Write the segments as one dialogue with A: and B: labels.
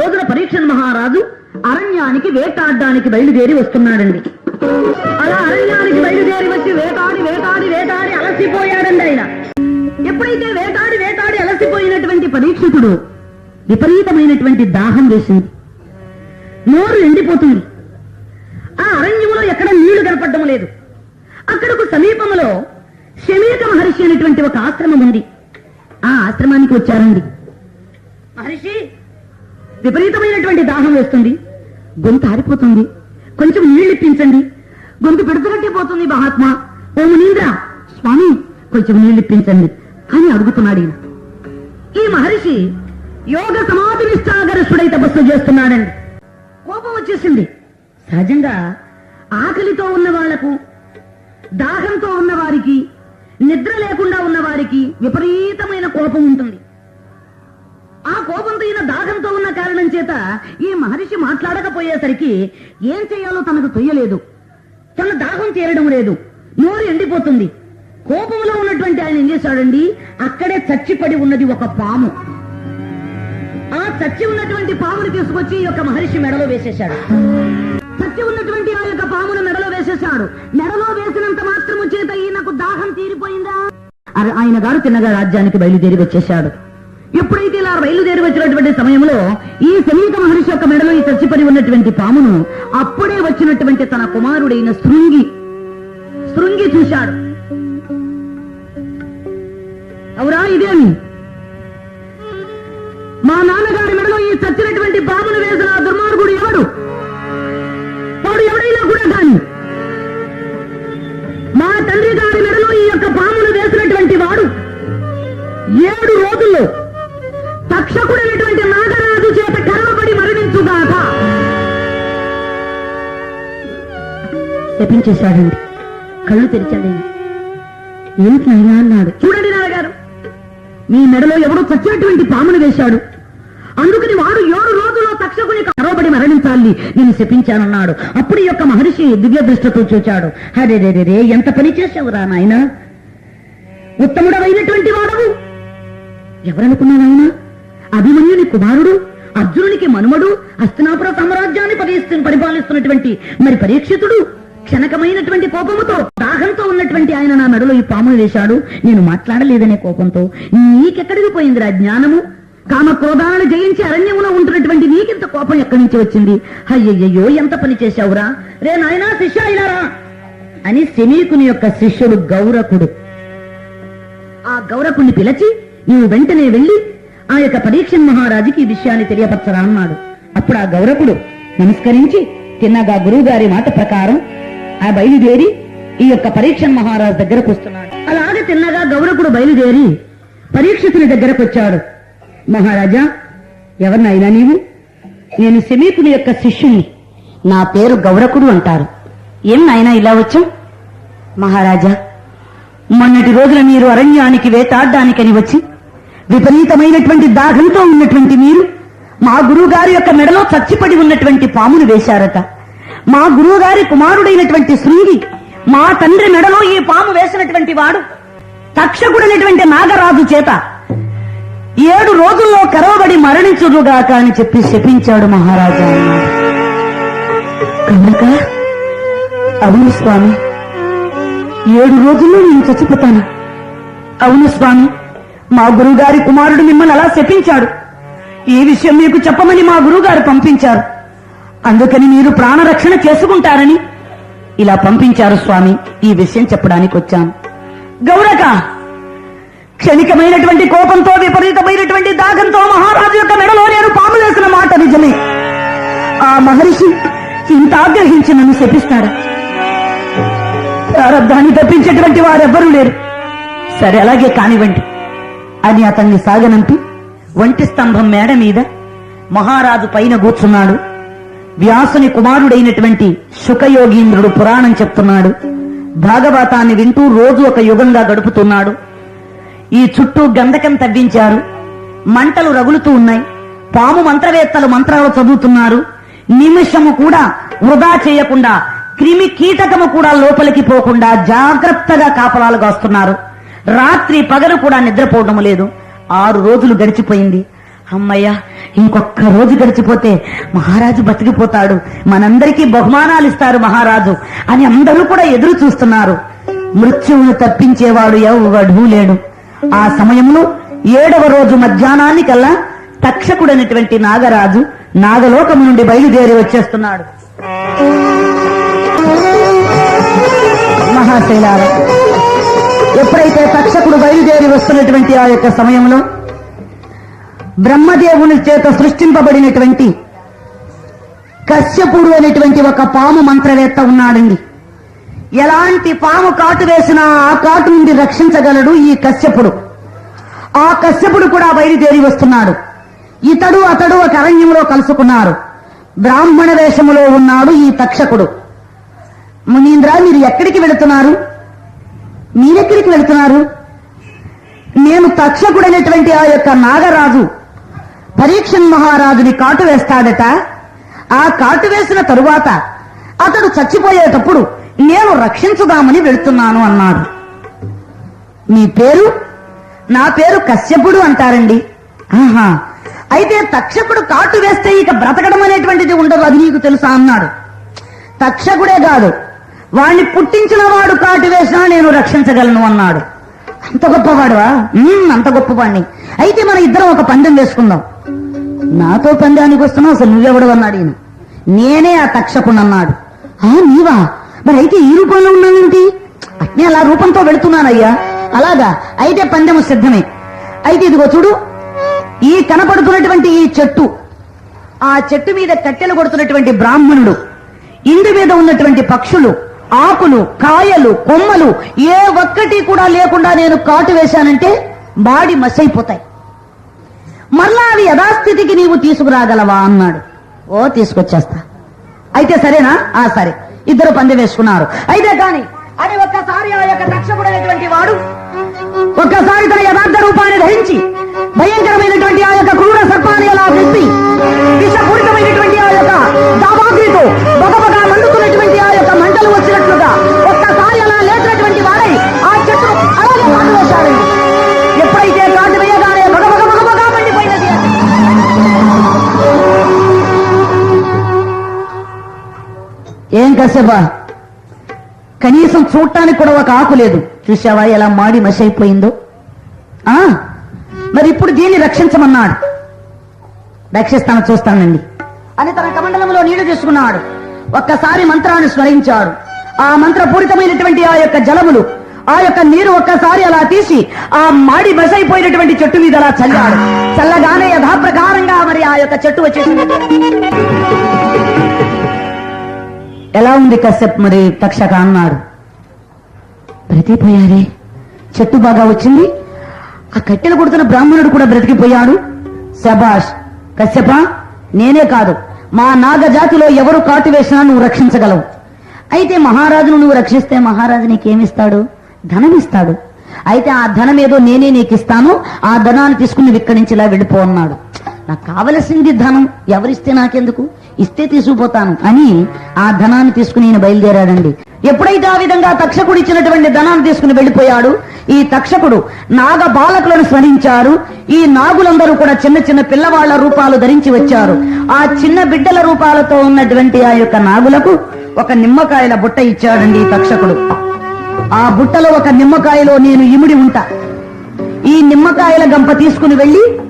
A: రోజున పరీక్షణ మహారాజు అరణ్యానికి వేటాడడానికి బయలుదేరి వస్తున్నాడండి. అలా అరణ్యానికి బయలుదేరి వచ్చి వేటాడి వేటాడి వేటాడి అలసిపోయాడండి ఆయన. ఎప్పుడైతే వేటాడి వేటాడి అలసిపోయినటువంటి పరీక్షితుడు విపరీతమైనటువంటి దాహం వేసింది. నోరు ఎండిపోతుంది. ఆ అరణ్యములో ఎక్కడ నీళ్ళు కనపడడం లేదు. అక్కడకు సమీపంలో శమీక మహర్షి అనేటువంటి ఒక ఆశ్రమం ఉంది. ఆ ఆశ్రమానికి వచ్చారండి. మహర్షి విపరీతమైనటువంటి దాహం వేస్తుంది. గొంతు ఆరిపోతుంది. కొంచెం నీళ్ళు ఇప్పించండి. గొంతు పెడుతున్నట్టే పోతుంది మహాత్మా. ఓ మునీంద్ర స్వామి కొంచెం నీళ్ళు ఇప్పించండి. అని అడుగుతున్నాడు ఈయన. ఈ మహర్షి యోగ సమాధి నిష్ఠాగరస్తుడై తపస్సు చేస్తున్నాడండి. కోపం వచ్చేసింది. సహజంగా ఆకలితో ఉన్న వాళ్ళకు దాహంతో ఉన్న వారికి నిద్ర లేకుండా ఉన్న వారికి విపరీతమైన కోపం ఉంటుంది. ఆ కోపంతో ఈయన దాహంతో ఉన్న కారణం చేత ఈ మహర్షి మాట్లాడకపోయేసరికి ఏం చేయాలో తనకు తొయ్యలేదు. తన దాహం చేరడం లేదు. నోరు ఎండిపోతుంది. కోపంలో ఉన్నటువంటి ఆయన ఏం చేశాడండి? అక్కడే చచ్చిపడి ఉన్నది ఒక పాము. ఆ చచ్చి ఉన్నటువంటి పామును తీసుకొచ్చి ఈ యొక్క మహర్షి మెడలో వేసేశాడు. చచ్చి ఉన్నటువంటి ఆ యొక్క పామును మెడలో వేసేశాడు. మెడలో వేసినంత మాత్రము చేత ఈయనకు దాహం తీరిపోయిందా? ఆయన గారు తిన్నగా రాజ్యానికి బయలుదేరి వచ్చేశాడు. ఎప్పుడైతే ఇలా బయలుదేరి వచ్చినటువంటి సమయంలో ఈ సమీక మహర్షి యొక్క మెడలో ఈ చచ్చిపడి ఉన్నటువంటి పామును అప్పుడే వచ్చినటువంటి తన కుమారుడైన శృంగి శృంగి చూశాడు. అవురా ఇదేమి? మా నాన్నగారి మెడలో ఈ చచ్చినటువంటి పామును వేసిన ఆ దుర్మార్గుడు ఎవడు? వాడు ఎవడైనా కూడా కాని మా తండ్రి గారి మెడలో ఈ యొక్క పామును వేసినటువంటి వాడు ఏడు రోజుల్లో తక్షకుడైనటువంటి నాగరాజు చేత కర్మపడి మరణించుగాక. శపించేశాడండి. కళ్ళు తెరిచాడు ఆయన. ఏంటి నాయనా అన్నాడు? చూడండి నాన్నగారు మీ మెడలో ఎవడో చచ్చినటువంటి పామును వేశాడు. అందుకని వాడు ఏడు రోజుల్లో తక్షకుని కరవబడి మరణించాలి. నేను శపించానన్నాడు. అప్పుడు యొక్క మహర్షి దివ్య దృష్టితో చూచాడు. హరే రే ఎంత పని చేశావురా నాయన? ఉత్తముడమైనటువంటి వాడవు. ఎవరనుకున్నావు ఆయన? అభిమన్యుని కుమారుడు అర్జునునికి మనుమడు హస్తినాపుర సామ్రాజ్యాన్ని పరిస్తు- పరిపాలిస్తున్నటువంటి మరి పరీక్షితుడు క్షణకమైనటువంటి కోపముతో దాహంతో ఉన్నటువంటి ఆయన నా మెడలో ఈ పామును వేశాడు. నేను మాట్లాడలేదనే కోపంతో. నీకెక్కడికి పోయిందిరా జ్ఞానము? కామ క్రోధాలను జయించి అరణ్యములో ఉంటున్నటువంటి నీకింత కోపం ఎక్కడి నుంచి వచ్చింది? అయ్యయ్యో ఎంత పని చేశావురా? రే నాయనా శిష్య అయినారా అని శమీకుని యొక్క శిష్యుడు గౌరకుడు. ఆ గౌరకుణ్ణి పిలిచి నీవు వెంటనే వెళ్ళి ఆ యొక్క పరీక్ష మహారాజుకి ఈ విషయాన్ని తెలియపరచరా అన్నాడు అప్పుడు ఆ గౌరకుడు నమస్కరించి తిన్నగా గురువు గారి మాట ప్రకారం ఆ బయలుదేరి ఈ యొక్క పరీక్ష మహారాజు దగ్గరకు వస్తున్నాడు. అలాగే తిన్నగా గౌరకుడు బయలుదేరి పరీక్షితుని దగ్గరకు వచ్చాడు. మహారాజా ఎవరినైనా నీవు? నేను శమీకుని యొక్క శిష్యుని నా పేరు గౌరకుడు అంటారు. ఏం నాయనా ఇలా వచ్చాం మహారాజా మొన్నటి రోజున మీరు అరణ్యానికి వేటాడడానికని వచ్చి విపరీతమైనటువంటి దాహంతో ఉన్నటువంటి మీరు మా గురువుగారి యొక్క మెడలో చచ్చిపడి ఉన్నటువంటి పామును వేశారట. మా గురువు గారి కుమారుడైనటువంటి శృంగి మా తండ్రి మెడలో ఈ పాము వేసినటువంటి వాడు తక్షకుడైనటువంటి నాగరాజు చేత ఏడు రోజుల్లో కరవబడి మరణించుడుగాక అని చెప్పి శపించాడు మహారాజా. కనుక అవును స్వామి ఏడు రోజుల్లో నేను చచ్చిపోతాను. అవును స్వామి. మా గురుగారి కుమారుడు మిమ్మల్ని అలా శపించాడు. ఈ విషయం మీకు చెప్పమని మా గురుగారు పంపించారు. అందుకని మీరు ప్రాణరక్షణ చేసుకుంటారని ఇలా పంపించారు స్వామి. ఈ విషయం చెప్పడానికి వచ్చాను గౌరక క్షణికమైనటువంటి కోపంతో విపరీతమైనటువంటి దాగంతో మహారాజు యొక్క మెడలో నేను పాము వేసిన మాట నిజమే. ఆ మహర్షి ఇంత ఆగ్రహించి నన్ను శపిస్తాడు? ప్రారంభాన్ని తప్పించేటువంటి వారెవ్వరూ లేరు. సరే అలాగే కానివ్వండి. అని అతన్ని సాగనంపి వంటి స్తంభం మేడ మీద మహారాజు పైన కూర్చున్నాడు. వ్యాసుని కుమారుడైనటువంటి శుకయోగీంద్రుడు పురాణం చెప్తున్నాడు. భాగవతాన్ని వింటూ రోజు ఒక యుగంగా గడుపుతున్నాడు. ఈ చుట్టూ గంధకం తవ్వించారు. మంటలు రగులుతూ ఉన్నాయి. పాము మంత్రవేత్తలు మంత్రాలు చదువుతున్నారు. నిమిషము కూడా వృధా చేయకుండా క్రిమి కీటకము కూడా లోపలికి పోకుండా జాగ్రత్తగా కాపలాలు కాస్తున్నారు. రాత్రి పగలు కూడా నిద్రపోవడం లేదు. ఆరు రోజులు గడిచిపోయింది. అమ్మయ్యా ఇంకొక్క రోజు గడిచిపోతే మహారాజు బతికిపోతాడు. మనందరికీ బహుమానాలు ఇస్తారు మహారాజు అని అందరూ కూడా ఎదురు చూస్తున్నారు. మృత్యువును తప్పించేవాడు ఎవడు లేడు. ఆ సమయంలో ఏడవ రోజు మధ్యాహ్నానికల్లా తక్షకుడైనటువంటి నాగరాజు నాగలోకము నుండి బయలుదేరి వచ్చేస్తున్నాడు. మహాశైలారా ఎప్పుడైతే తక్షకుడు బయలుదేరి వస్తున్నటువంటి ఆ యొక్క సమయంలో బ్రహ్మదేవుని చేత సృష్టింపబడినటువంటి కశ్యపుడు అనేటువంటి ఒక పాము మంత్రవేత్త ఉన్నాడండి. ఎలాంటి పాము కాటు వేసినా ఆ కాటు నుండి రక్షించగలడు ఈ కశ్యపుడు. ఆ కశ్యపుడు కూడా బయలుదేరి వస్తున్నాడు. ఇతడు అతడు ఒక అరణ్యంలో కలుసుకున్నారు. బ్రాహ్మణ వేషములో ఉన్నాడు ఈ తక్షకుడు. మునీంద్ర మీరు ఎక్కడికి వెళుతున్నారు? మీరెక్కడికి వెళుతున్నారు? నేను తక్షకుడైనటువంటి ఆ యొక్క నాగరాజు పరీక్షన్ మహారాజుని కాటు వేస్తాడట. ఆ కాటు వేసిన తరువాత అతడు చచ్చిపోయేటప్పుడు నేను రక్షించుదామని వెళుతున్నాను అన్నాడు. మీ పేరు? నా పేరు కశ్యపుడు అంటారండి. ఆహా అయితే తక్షకుడు కాటు వేస్తే ఇక బ్రతకడం అనేటువంటిది ఉండదు అది నీకు తెలుసా అన్నాడు. తక్షకుడే కాదు వాణ్ణి పుట్టించిన వాడు కాటు వేసినా నేను రక్షించగలను అన్నాడు. అంత గొప్పవాడువా? అంత గొప్పవాణ్ణి. అయితే మన ఇద్దరం ఒక పందెం వేసుకుందాం. నాతో పందానికి వస్తున్నావు అసలు నువ్వెవడు అన్నాడు ఈయన. నేనే ఆ తక్షకుడు అన్నాడు. ఆ నీవా? మరి అయితే ఈ రూపంలో ఉన్నావేంటి? అట్నే అలా రూపంతో వెళుతున్నానయ్యా. అలాగా అయితే పందెము సిద్ధమే. అయితే ఇదిగో చూడు ఈ కనపడుతున్నటువంటి ఈ చెట్టు ఆ చెట్టు మీద కట్టెలు కొడుతున్నటువంటి బ్రాహ్మణుడు ఇందు మీద ఉన్నటువంటి పక్షులు ఆకులు కాయలు కొమ్మలు ఏ ఒక్కటి కూడా లేకుండా నేను కాటు వేశానంటే బాడి మసైపోతాయి మరలా అవి యథాస్థితికి నీవు తీసుకురాగలవా అన్నాడు. ఓ తీసుకొచ్చేస్తా. అయితే సరేనా? ఆ సరే. ఇద్దరు పందెం వేసుకున్నారు. అయితే కాని అని ఒక్కసారి ఆ యొక్క రక్షకుడైనటువంటి వాడు ఒక్కసారి తన యథార్థ రూపాన్ని ధరించి భయంకరమైనటువంటి ఆ యొక్క క్రూర ఏం కసేపా కనీసం చూడటానికి కూడా ఒక ఆకు లేదు. చూసావా ఎలా మాడి మసి అయిపోయిందో? ఆ? మరి ఇప్పుడు దీన్ని రక్షించమన్నాడు. రక్షిస్తాను చూస్తానండి. అని తన కమండలంలో నీళ్ళు తీసుకున్నాడు. ఒక్కసారి మంత్రాన్ని స్మరించాడు. ఆ మంత్రపూరితమైనటువంటి ఆ యొక్క జలములు ఆ యొక్క నీరు ఒక్కసారి అలా తీసి ఆ మాడి బసైపోయినటువంటి చెట్టు మీద అలా చల్లాడు. చల్లగానే యథాప్రకారంగా మరి ఆ యొక్క చెట్టు వచ్చేసింది. ఎలా ఉంది కశ్యప్ మరి తక్షక అన్నాడు. బ్రతికిపోయారే. చెట్టు బాగా వచ్చింది. ఆ కట్టెలు కొడుతున్న బ్రాహ్మణుడు కూడా బ్రతికిపోయాడు. శబాష్ కశ్యప నేనే కాదు. మా నాగజాతిలో ఎవరు కాటు వేసినా నువ్వు రక్షించగలవు? అయితే మహారాజును నువ్వు రక్షిస్తే మహారాజు నీకేమిస్తాడు? ధనం ఇస్తాడు అయితే ఆ ధనం ఏదో నేనే నీకు ఇస్తాను ఆ ధనాన్ని తీసుకుని ఇక్కడి నుంచి ఇలా వెళ్ళిపో అన్నాడు. నాకు కావలసింది ధనం. ఎవరిస్తే నాకెందుకు? ఇస్తే తీసుకుపోతాను. అని ఆ ధనాన్ని తీసుకుని ఈయన బయలుదేరాడండి. ఎప్పుడైతే ఆ విధంగా తక్షకుడు ఇచ్చినటువంటి ధనాన్ని తీసుకుని వెళ్ళిపోయాడు ఈ తక్షకుడు నాగ బాలకులను స్మరించారు. ఈ నాగులందరూ కూడా చిన్న చిన్న పిల్లవాళ్ళ రూపాలు ధరించి వచ్చారు. ఆ చిన్న బిడ్డల రూపాలతో ఉన్నటువంటి ఆ యొక్క నాగులకు ఒక నిమ్మకాయల బుట్ట ఇచ్చాడండి ఈ తక్షకుడు. ఆ బుట్టలో ఒక నిమ్మకాయలో నేను ఇముడి ఉంటా. ఈ నిమ్మకాయల గంప తీసుకుని వెళ్ళి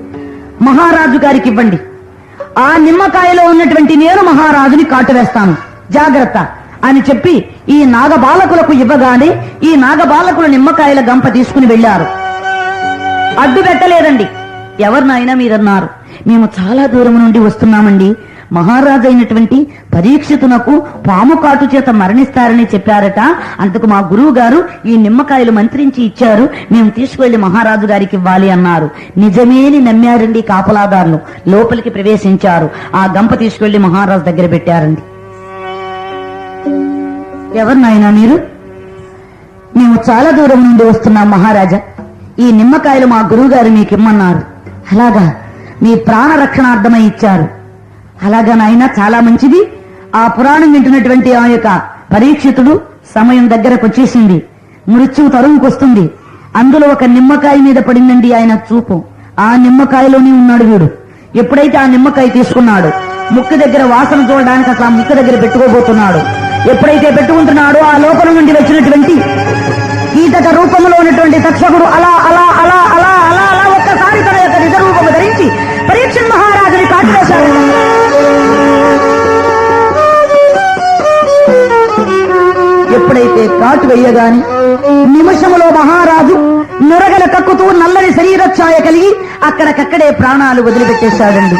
A: మహారాజు గారికి ఇవ్వండి. ఆ నిమ్మకాయలో ఉన్నటువంటి నేను మహారాజుని కాటు వేస్తాను. జాగ్రత్త అని చెప్పి ఈ నాగబాలకులకు ఇవ్వగానే ఈ నాగబాలకులు నిమ్మకాయల గంప తీసుకుని వెళ్ళారు అడ్డు పెట్టలేదండి. ఎవరినైనా మీరన్నారు. మేము చాలా దూరం నుండి వస్తున్నామండి. మహారాజు అయినటువంటి పరీక్షితునకు పాము కాటు చేత మరణిస్తారని చెప్పారట. అందుకు మా గురువు గారు ఈ నిమ్మకాయలు మంత్రించి ఇచ్చారు. మేము తీసుకువెళ్ళి మహారాజు గారికి ఇవ్వాలి అన్నారు. నిజమేని నమ్మారండి కాపలాదారులు. లోపలికి ప్రవేశించారు. ఆ గంప తీసుకువెళ్ళి మహారాజు దగ్గర పెట్టారండి. ఎవరు మీరు? మేము చాలా దూరం నుండి వస్తున్నాం మహారాజా. ఈ నిమ్మకాయలు మా గురువు గారు మీకు ఇమ్మన్నారు అలాగా? మీ ప్రాణ రక్షణార్థమై ఇచ్చారు. అలాగా నాయన చాలా మంచిది. ఆ పురాణం వింటున్నటువంటి ఆ యొక్క పరీక్షితుడు సమయం దగ్గరకు వచ్చేసింది. మృత్యువు తరువుకొస్తుంది అందులో ఒక నిమ్మకాయ మీద పడిందండి ఆయన చూపు. ఆ నిమ్మకాయలోనే ఉన్నాడు వీడు. ఎప్పుడైతే ఆ నిమ్మకాయ తీసుకున్నాడు ముక్కు దగ్గర వాసన చూడడానికి అసలు ఆ ముక్కు దగ్గర పెట్టుకోబోతున్నాడు. ఎప్పుడైతే పెట్టుకుంటున్నాడో ఆ లోపల నుండి వచ్చినటువంటి కీటక రూపంలో ఉన్నటువంటి తక్షకుడు అలా అలా అలా వెయ్యగాని నిమిషములో మహారాజు నురగల కక్కుతూ నల్లని శరీర ఛాయ కలిగి అక్కడికక్కడే ప్రాణాలు వదిలిపెట్టేశాడండి.